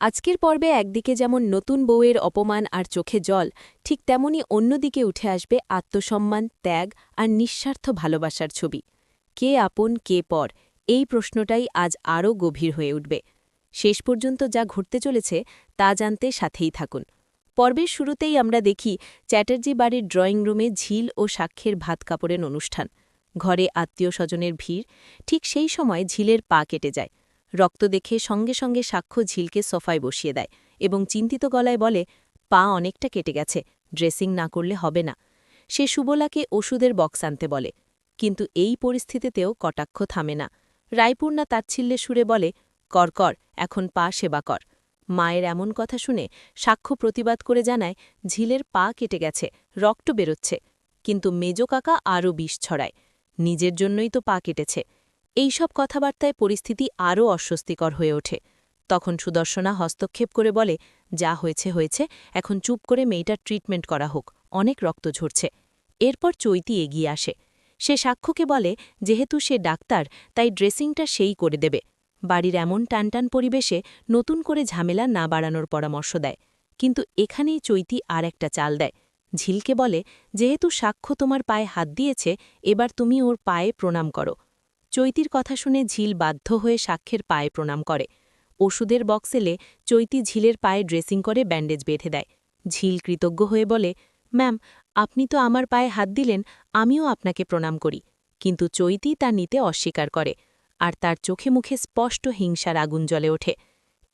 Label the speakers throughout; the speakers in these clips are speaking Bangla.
Speaker 1: আজকের পর্বে একদিকে যেমন নতুন বউয়ের অপমান আর চোখে জল, ঠিক তেমনি অন্যদিকে উঠে আসবে আত্মসম্মান, ত্যাগ আর নিঃস্বার্থ ভালোবাসার ছবি। কে আপন, কে পর, এই প্রশ্নটাই আজ আরও গভীর হয়ে উঠবে। শেষ পর্যন্ত যা ঘটতে চলেছে তা জানতে সাথেই থাকুন। পর্বের শুরুতেই আমরা দেখি চ্যাটার্জি বাড়ির ড্রয়িং রুমে ঝিল ও সাক্ষ্যের ভাত কাপড়ের অনুষ্ঠান। ঘরে আত্মীয় স্বজনের ভিড়, ঠিক সেই সময় ঝিলের পা কেটে যায়। রক্ত দেখে সঙ্গে সঙ্গে সাক্ষ্য ঝিলকে সোফায় বসিয়ে দেয় এবং চিন্তিত গলায় বলে, পা অনেকটা কেটে গেছে, ড্রেসিং না করলে হবে না। সে সুবলাকে ওষুধের বক্স আনতে বলে, কিন্তু এই পরিস্থিতিতেও কটাক্ষ থামে না। রায়পূর্ণা তাচ্ছিল্যে সুরে বলে, কর কর, এখন পা সেবা কর। মায়ের এমন কথা শুনে সাক্ষ্য প্রতিবাদ করে জানায়, ঝিলের পা কেটে গেছে, রক্ত বেরোচ্ছে, কিন্তু মেজো কাকা আরও বিষ ছড়ায়। নিজের জন্যই তো পা কেটেছে। এইসব কথাবার্তায় পরিস্থিতি আরও অস্বস্তিকর হয়ে ওঠে। তখন সুদর্শনা হস্তক্ষেপ করে বলে, যা হয়েছে হয়েছে, এখন চুপ করে মেয়েটার ট্রিটমেন্ট করা হোক, অনেক রক্ত ঝরছে। এরপর চৈতি এগিয়ে আসে। সে সাক্ষ্যকে বলে, যেহেতু সে ডাক্তার, তাই ড্রেসিংটা সেই করে দেবে। বাড়ির এমন টানটান পরিবেশে নতুন করে ঝামেলা না বাড়ানোর পরামর্শ দেয়। কিন্তু এখানেই চৈতি আর একটা চাল দেয়। ঝিলকে বলে, যেহেতু সাক্ষ্য তোমার পায়ে হাত দিয়েছে, এবার তুমি ওর পায়ে প্রণাম করো। চৈতির কথা শুনে ঝিল বাধ্য হয়ে সাক্ষ্যের পায়ে প্রণাম করে। ওষুধের বক্সেলে চৈতি ঝিলের পায়ে ড্রেসিং করে ব্যান্ডেজ বেঁধে দেয়। ঝিল কৃতজ্ঞ হয়ে বলে, ম্যাম, আপনি তো আমার পায়ে হাত দিলেন, আমিও আপনাকে প্রণাম করি। কিন্তু চৈতি তা নিতে অস্বীকার করে আর তার চোখে মুখে স্পষ্ট হিংসার আগুন জ্বলে ওঠে।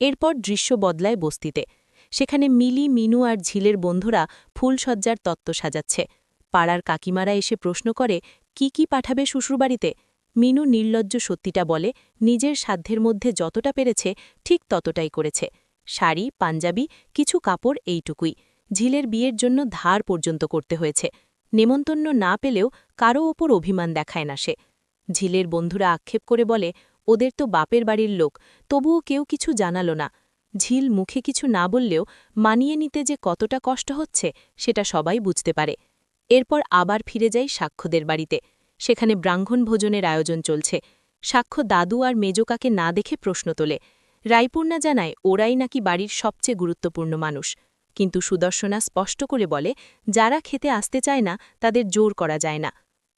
Speaker 1: এরপর দৃশ্য বদলায় বস্তিতে। সেখানে মিলি, মিনু আর ঝিলের বন্ধুরা ফুলসজ্জার তত্ত্ব সাজাচ্ছে। পাড়ার কাকিমারা এসে প্রশ্ন করে, কি কি পাঠাবে শ্বশুরবাড়িতে? মিনু নির্লজ্জ সত্যিটা বলে, নিজের সাধ্যের মধ্যে যতটা পেরেছে ঠিক ততটাই করেছে। শাড়ি, পাঞ্জাবি, কিছু কাপড় এইটুকুই। ঝিলের বিয়ের জন্য ধার পর্যন্ত করতে হয়েছে। নেমন্তন্ন না পেলেও কারও ওপর অভিমান দেখায় না সে। ঝিলের বন্ধুরা আক্ষেপ করে বলে, ওদের তো বাপের বাড়ির লোক, তবুও কেউ কিছু জানাল না। ঝিল মুখে কিছু না বললেও মানিয়ে নিতে যে কতটা কষ্ট হচ্ছে, সেটা সবাই বুঝতে পারে। এরপর আবার ফিরে যাই সাক্ষ্যদের বাড়িতে। সেখানে ব্রাহ্মণ ভোজনের আয়োজন চলছে। সাক্ষ্য দাদু আর মেজকাকে না দেখে প্রশ্ন তোলে। রায়পূর্ণা জানায়, ওরাই নাকি বাড়ির সবচেয়ে গুরুত্বপূর্ণ মানুষ। কিন্তু সুদর্শনা স্পষ্ট করে বলে, যারা খেতে আসতে চায় না, তাদের জোর করা যায় না।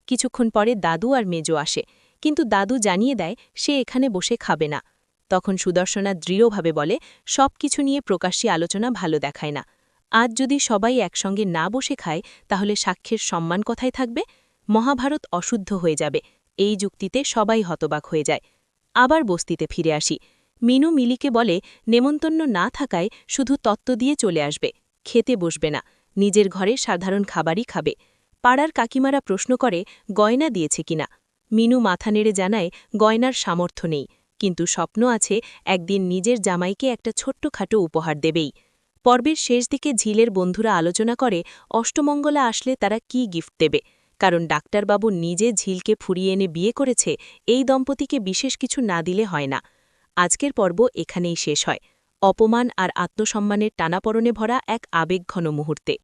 Speaker 1: কিছুক্ষণ পরে দাদু আর মেজো আসে। কিন্তু দাদু জানিয়ে দেয়, সে এখানে বসে খাবে না। তখন সুদর্শনা দৃঢ়ভাবে বলে সব কিছু নিয়ে প্রকাশ্যে আলোচনা ভালো দেখায় না। আজ যদি সবাই একসঙ্গে না বসে খায়, তাহলে সাক্ষ্যের সম্মান কথায় থাকবে? মহাভারত অশুদ্ধ হয়ে যাবে। এই যুক্তিতে সবাই হতবাক হয়ে যায়। আবার বস্তিতে ফিরে আসি। মিনু মিলিকে বলে, নেমন্তন্ন না থাকায় শুধু তত্ত্ব দিয়ে চলে আসবে। খেতে বসবে না। নিজের ঘরে সাধারণ খাবারই খাবে। পাড়ার কাকিমারা প্রশ্ন করে, গয়না দিয়েছে কিনা মিনু মাথা নেড়ে জানায়, গয়নার সামর্থ্য নেই। কিন্তু স্বপ্ন আছে, একদিন নিজের জামাইকে একটা ছোট্টখাটো উপহার দেবেই। পর্বের শেষ দিকে ঝিলের বন্ধুরা আলোচনা করে, অষ্টমঙ্গলা আসলে তারা কি গিফট দেবে? কারণ ডাক্তারবাবু নিজে ঝিলকে ফুরিয়ে এনে বিয়ে করেছে, এই দম্পতিকে বিশেষ কিছু না দিলে হয় না। আজকের পর্ব এখানেই শেষ হয়। অপমান আর আত্মসম্মানের টানাপড়নে ভরা এক আবেগঘন মুহূর্তে।